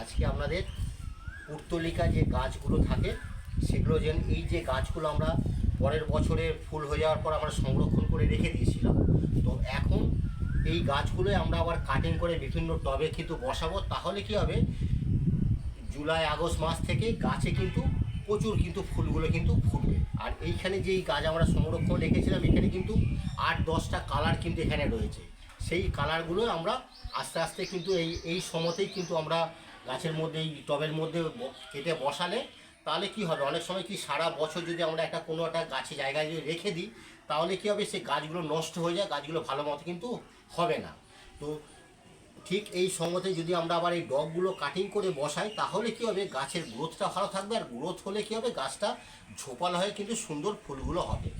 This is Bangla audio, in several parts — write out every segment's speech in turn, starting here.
আজকে আপনাদের পুর্তলিকা যে গাছগুলো থাকে, সেগুলো যেন এই যে গাছগুলো আমরা পরের বছরে ফুল হয়ে যাওয়ার পর আমরা সংরক্ষণ করে রেখে দিয়েছিলাম। তো এখন এই গাছগুলো আমরা আবার কাটিং করে বিভিন্ন টবে কিন্তু বসাবো, তাহলে কি হবে? জুলাই, আগস্ট মাস থেকে গাছে কিন্তু প্রচুর কিন্তু ফুলগুলো কিন্তু ফুটবে। আর এইখানে যেই গাছ আমরা সংরক্ষণ রেখেছিলাম, এখানে কিন্তু আট, দশটা কালার কিন্তু এখানে রয়েছে। সেই কালারগুলো আমরা আস্তে আস্তে কিন্তু এই এই সময়তেই কিন্তু আমরা গাছের মধ্যে, এই টবের মধ্যে কেটে বসালে তাহলে কি হবে? অনেক সময় কি সারা বছর যদি আমরা একটা কোনো একটা গাছে জায়গায় যদি রেখে দিই, তাহলে কি হবে? সেই গাছগুলো নষ্ট হয়ে যায়, গাছগুলো ভালো মতো কিন্তু হবে না। তো ঠিক এই সঙ্গতে যদি আমরা আবার এই ডগগুলো কাটিং করে বসাই, তাহলে কি হবে? গাছের গ্রোথটা ভালো থাকবে, আর গ্রোথ হলে কি হবে? গাছটা ঝোপালো হয়ে কিন্তু সুন্দর ফুলগুলো হবে।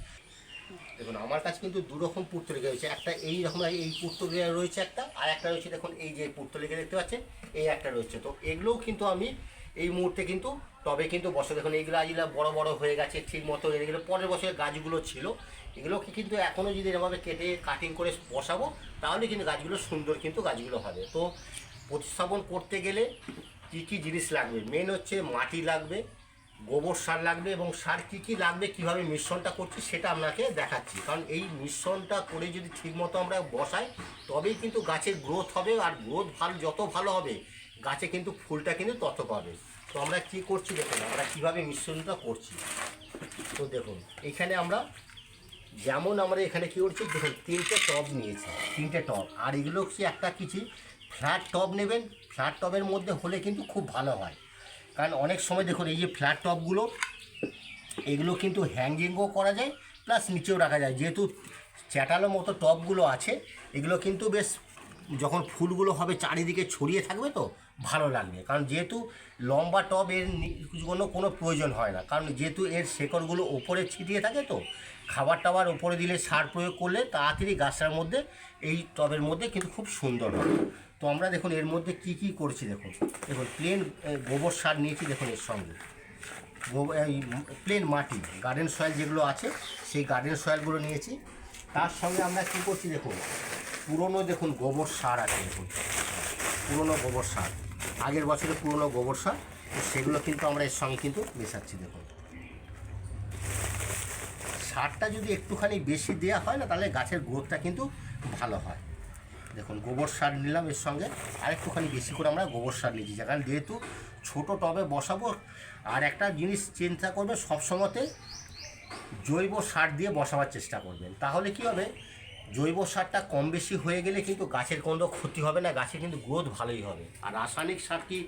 দেখুন, আমার কাছে কিন্তু দু রকম পুর্তলিকা রয়েছে। একটা এই রকম, এই পুর্তলিকা রয়েছে একটা, আর একটা রয়েছে দেখুন, এই যে পুর্তলিকা দেখতে পাচ্ছেন, এই একটা রয়েছে। তো এগুলোও কিন্তু আমি এই মুহূর্তে কিন্তু টবে কিন্তু বসে, দেখুন, এইগুলো আজগুলো বড় বড় হয়ে গেছে, ঠিক মতো এগুলো পরের বছরের গাছগুলো ছিল, এগুলোকে কিন্তু এখনও যদি এরভাবে কেটে কাটিং করে বসাবো, তাহলে কিন্তু গাছগুলো সুন্দর কিন্তু গাছগুলো হবে। তো প্রতিস্থাপন করতে গেলে কী কী জিনিস লাগবে? মেন হচ্ছে মাটি লাগবে গোবর সার লাগবে এবং সার কী কী লাগবে, কীভাবে মিশ্রণটা করছি সেটা আপনাকে দেখাচ্ছি। কারণ এই মিশ্রণটা করে যদি ঠিকমতো আমরা বসাই, তবেই কিন্তু গাছের গ্রোথ হবে আর গ্রোথ ভালো, যত ভালো হবে, গাছে কিন্তু ফুলটা কিন্তু তত পাবে। তো আমরা কী করছি দেখুন, আমরা কীভাবে মিশ্রণটা করছি। তো দেখুন, এখানে আমরা যেমন আমরা এখানে কী করছি, দেখুন, তিনটে টব নিয়েছি, তিনটে টব। আর এগুলো হচ্ছে একটা কিছু ফ্ল্যাট টব নেবেন ফ্ল্যাট টবের মধ্যে হলে কিন্তু খুব ভালো হয়। কারণ অনেক সময় দেখুন, এই যে ফ্ল্যাট টবগুলো এগুলো কিন্তু হ্যাঙ্গিংও করা যায় প্লাস নিচেও রাখা যায়। যেহেতু চ্যাটালো মতো টবগুলো আছে, এগুলো কিন্তু বেশ যখন ফুলগুলো হবে চারিদিকে ছড়িয়ে থাকবে তো, ভালো লাগবে। কারণ যেহেতু লম্বা টব এর কোনো কোনো প্রয়োজন হয় না। কারণ যেহেতু এর শেকড়গুলো ওপরে ছিটিয়ে থাকে তো, খাবার টাবার ওপরে দিলে সার প্রয়োগ করলে তাড়াতাড়ি গাছটার মধ্যে, এই টবের মধ্যে কিন্তু খুব সুন্দর হবে তো আমরা দেখুন, এর মধ্যে কি কি করছি দেখুন। দেখুন প্লেন গোবর সার নিয়েছি দেখুন এর সঙ্গে। প্লেন মাটি গার্ডেন সয়েল যেগুলো আছে, সেই গার্ডেন সয়েলগুলো নিয়েছি। তার সঙ্গে আমরা কী করছি দেখুন, পুরনো দেখুন গোবর সার আছে দেখুন। পুরনো গোবর সার। আগের বছরের পুরনো গোবর সার সেগুলো কিন্তু আমরা এর সঙ্গে কিন্তু মেশাচ্ছি দেখুন। সারটা যদি একটুখানি বেশি দেওয়া হয় না, তাহলে গাছের গ্রোথটা কিন্তু ভালো হয়। দেখুন, গোবর সার নিলাম এর সঙ্গে। আর একটুখানি বেশি করে আমরা গোবর সার নিয়েছি। কারণ যেহেতু ছোট টবে বসাবো, আর একটা জিনিস চিন্তা করবে সবসময়তে জৈব সার দিয়ে বসাবার চেষ্টা করবেন। তাহলে কি হবে? জৈব সারটা কম বেশি হয়ে গেলে কিন্তু গাছের কোনো ক্ষতি হবে না গাছের কিন্তু গ্রোথ ভালোই হবে। আর রাসায়নিক সার কি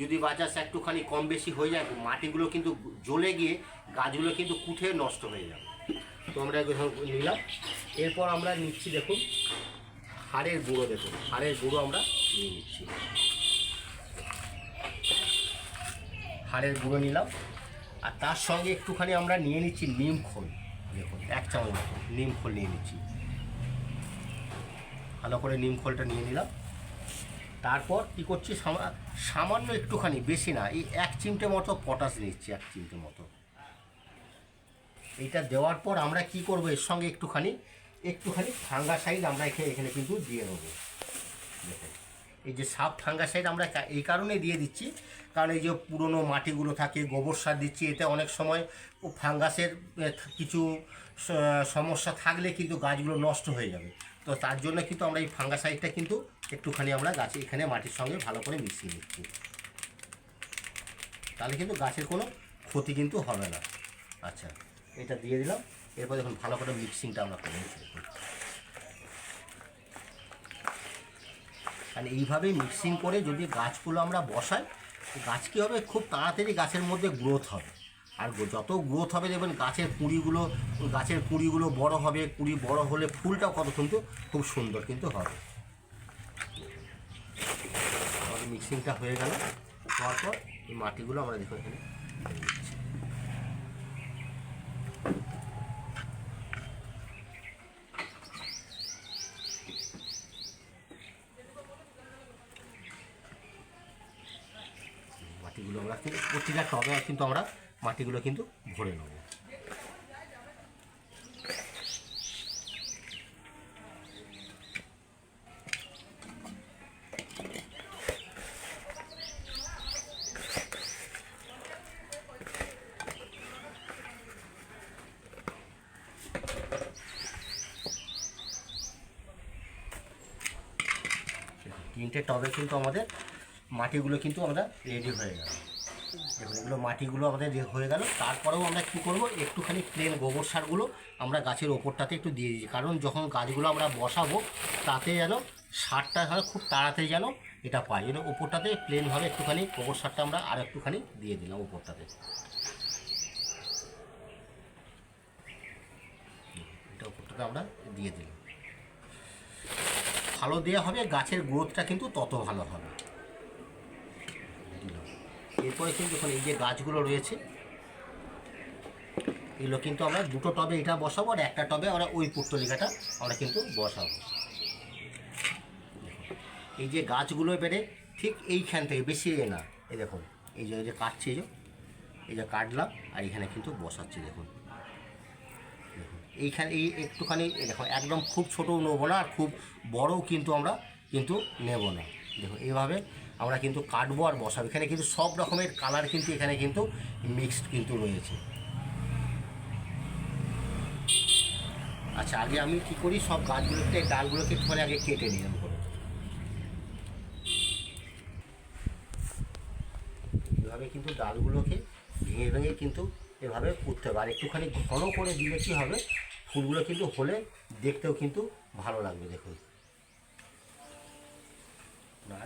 যদি বাজার একটুখানি কম বেশি হয়ে যায়, মাটিগুলো কিন্তু জ্বলে গিয়ে গাছগুলো কিন্তু কুঠে নষ্ট হয়ে যাবে। তো আমরা নিলাম। এরপর আমরা নিচ্ছি, দেখুন হাড়ের গুঁড়ো দেখুন, হাড়ের গুঁড়ো আমরা নিয়ে নিচ্ছি। হাড়ের গুঁড়ো নিলাম, আর তার সঙ্গে একটুখানি আমরা নিয়ে নিচ্ছি নিম খোল, দেখুন, এক চামচ নিম খোল নিয়ে নিচ্ছি। ভালো করে নিম খোলটা নিয়ে নিলাম। তারপর কী করছি, সামা- সামান্য একটুখানি, বেশি না, এই এক চিমটে মতো পটাশ নিচ্ছি, এক চিমটে মতো। এইটা দেওয়ার পর আমরা কি করব, এর সঙ্গে একটুখানি একটুখানি ফাঙ্গাসাইড আমরা এখানে এখানে কিন্তু দিয়ে দেবো। দেখুন, এই যে সাপ ফাঙ্গাসাইড আমরা এই কারণে দিয়ে দিচ্ছি, কারণ এই যে পুরনো মাটিগুলো থাকে, গোবর সার দিচ্ছি, এতে অনেক সময় ফাঙ্গাসের কিছু সমস্যা থাকলে কিন্তু গাছগুলো নষ্ট হয়ে যাবে। তো তার জন্য কিন্তু আমরা এই ফাঙ্গাসাইডটা কিন্তু একটুখানি আমরা গাছে এখানে মাটির সঙ্গে ভালো করে মিশিয়ে নিচ্ছি। তাহলে কিন্তু গাছের কোনো ক্ষতি কিন্তু হবে না। আচ্ছা এটা দিয়ে দিলাম। এরপর দেখুন ভালো করে মিক্সিংটা আমরা করে নিচ্ছি। দেখুন কারণ এইভাবে মিক্সিং করে যদি গাছগুলো আমরা বসাই গাছ কী হবে? খুব তাড়াতাড়ি গাছের মধ্যে গ্রোথ হবে। আর যত গ্রোথ হবে, দেখবেন গাছের কুঁড়িগুলো গাছের কুঁড়িগুলো বড় হবে, কুঁড়ি বড় হলে ফুলটাও কত কিন্তু খুব সুন্দর কিন্তু হবে। আমাদের মিক্সিংটা হয়ে গেল। হওয়ার পর এই মাটিগুলো আমরা দেখুন এখানে। মাটিগুলো আমরা কিন্তু প্রতিটা টবে কিন্তু আমরা মাটিগুলো কিন্তু ভরে নেব। তিনটে টবে কিন্তু আমাদের মাটিগুলো কিন্তু আমরা রেডি হয়ে গেল। দেখুন, এগুলো মাটিগুলো আমাদের হয়ে গেল, তারপরেও আমরা কী করব? একটুখানি প্লেন গোবর সারগুলো আমরা গাছের ওপরটাতে একটু দিয়ে দিই কারণ যখন গাছগুলো আমরা বসাবো, তাতে যেন সারটা যেন খুব তাড়াতাড়ি যেন এটা পাই। যেন ওপরটাতে প্লেনভাবে একটুখানি গোবর সারটা আমরা আর একটুখানি দিয়ে দিলাম ওপরটাতে। এটা ওপরটাতে আমরা দিয়ে দিলাম। ভালো দেওয়া হবে, গাছের গ্রোথটা কিন্তু তত ভালো হবে। এরপরে কিন্তু দেখুন এই যে গাছগুলো রয়েছে, এগুলো কিন্তু আমরা দুটো টবে এটা বসাবো আর একটা টবে আমরা ওই পুট্টলিকাটা আমরা কিন্তু বসাবো। এই যে গাছগুলো বেড়ে ঠিক এইখান থেকে বেশি এ না এই দেখুন, এই যে যে কাটছি যে, এই যে কাটলাম আর এখানে কিন্তু বসাচ্ছি, দেখুন। দেখুন, এইখানে এই একটুখানি এই দেখো একদম খুব ছোটও নেব না আর খুব বড়ও কিন্তু আমরা কিন্তু নেব না। দেখো এইভাবে আমরা কিন্তু কাটবো আর বসাবো। এখানে কিন্তু সব রকমের কালার কিন্তু এখানে কিন্তু মিক্সড কিন্তু রয়েছে। আচ্ছা আগে আমি কী করি? সব গাছগুলোকে, ডালগুলোকে একটুখানি আগে কেটে নিলাম এভাবে কিন্তু ডালগুলোকে ভেঙে ভেঙে কিন্তু এভাবে পুঁততে হবে। আর একটুখানি ঘন করে দিলে কী হবে? ফুলগুলো কিন্তু হলে দেখতেও কিন্তু ভালো লাগবে দেখুন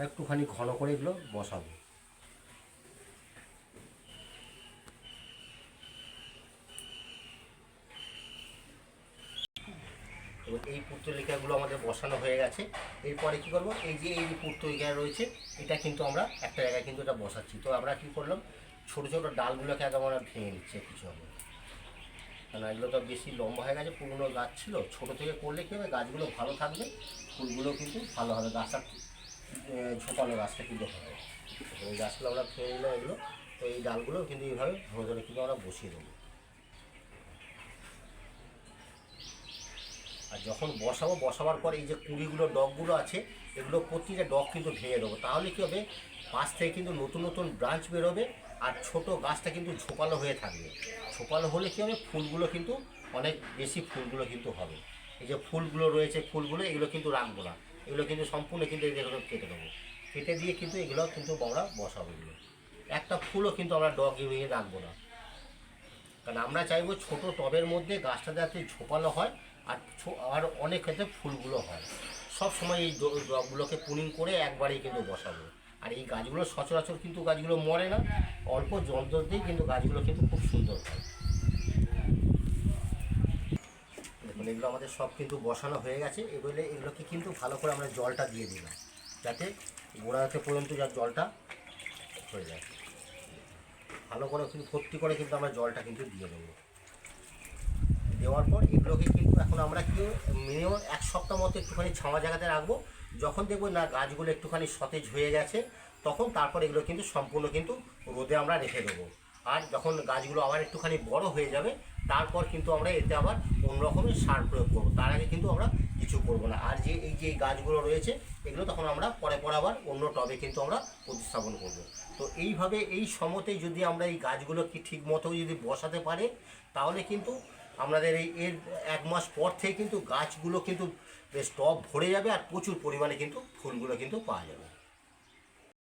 একটুখানি ঘন করে এগুলো বসাবো। এই পুত্তলিকাগুলো আমাদের বসানো হয়ে গেছে। এরপরে কি করব? এই যে এই যে পুত্তলিকা রয়েছে, এটা কিন্তু আমরা একটা জায়গায় কিন্তু এটা বসাচ্ছি। তো আমরা কি করলাম? ছোটো ছোটো ডালগুলোকে আগে আমরা ভেঙে নিচ্ছি কিছু হবে কারণ এগুলো তো বেশি লম্বা হয়ে গেছে, পুরনো গাছ ছিল। ছোটো থেকে করলে কী হবে? গাছগুলো ভালো থাকবে, ফুলগুলো কিন্তু ভালো হবে গাছটা আহ, গাছটা কিন্তু হবে। এই গাছগুলো আমরা ভেঙে নিলাম এগুলো। তো এই ডালগুলো কিন্তু এইভাবে ধরে ধরে কিন্তু আমরা বসিয়ে দেবো। আর যখন বসাবো বসাবার পর এই যে কুড়িগুলো ডগগুলো আছে এগুলো প্রতিটা ডগ কিন্তু ভেঙে দেবো। তাহলে কী হবে? পাশ থেকে কিন্তু নতুন নতুন ব্রাঞ্চ বেরোবে আর ছোট গাছটা কিন্তু ঝোপালো হয়ে থাকবে। ঝোপালো হলে কী হবে? ফুলগুলো কিন্তু অনেক বেশি ফুলগুলো কিন্তু হবে। এই যে ফুলগুলো রয়েছে ফুলগুলো এগুলো কিন্তু রাখব না। এগুলো কিন্তু সম্পূর্ণ কিন্তু এগুলো কেটে দেবো। কেটে দিয়ে কিন্তু এগুলো কিন্তু আমরা বসাবো এগুলো। একটা ফুলও কিন্তু আমরা ডগ ভেঙে রাখব না। কারণ আমরা চাইব ছোট টবের মধ্যে গাছটা যাতে ঝোপালো হয় আর আর অনেক ক্ষেত্রে ফুলগুলো হয়। সব সময় এই ডগগুলোকে পুনিং করে একবারেই কিন্তু বসাবো। আর এই গাছগুলো সচরাচর কিন্তু গাছগুলো মরে না, অল্প জল দিয়েই কিন্তু গাছগুলো কিন্তু খুব সুন্দর হয়। দেখুন এগুলো আমাদের সব কিন্তু বসানো হয়ে গেছে। এগুলো এগুলোকে কিন্তু ভালো করে আমরা জলটা দিয়ে দিলাম। যাতে গোড়াতে পর্যন্ত যা জলটা হয়ে যায়। ভালো করে কিন্তু ভর্তি করে কিন্তু আমরা জলটা কিন্তু দিয়ে দেবো। দেওয়ার পর এগুলোকে কিন্তু এখন আমরা কি মিনিমাম এক সপ্তাহ মতো একটুখানি ছাওয়া জায়গাতে রাখব। যখন দেখব না গাছগুলো একটুখানি সতেজ হয়ে গেছে, তখন তারপর এগুলো কিন্তু সম্পূর্ণ কিন্তু রোদে আমরা রেখে দেবো। আর যখন গাছগুলো আবার একটুখানি বড় হয়ে যাবে, তারপর কিন্তু আমরা এতে আবার অন্য রকমের সার প্রয়োগ করব। তার আগে কিন্তু আমরা কিছু করব না। আর যে, এই যে গাছগুলো রয়েছে, এগুলো তখন আমরা পরে পরে আবার অন্য টবে কিন্তু আমরা প্রতিস্থাপন করব। তো এইভাবে এই সমতে যদি আমরা এই গাছগুলো কি ঠিক মতো যদি বসাতে পারে, তাহলে কিন্তু আমাদের এই, এর এক মাস পর থেকে কিন্তু গাছগুলো কিন্তু বেশ টব ভরে যাবে আর প্রচুর পরিমাণে কিন্তু ফুলগুলো কিন্তু পাওয়া যাবে।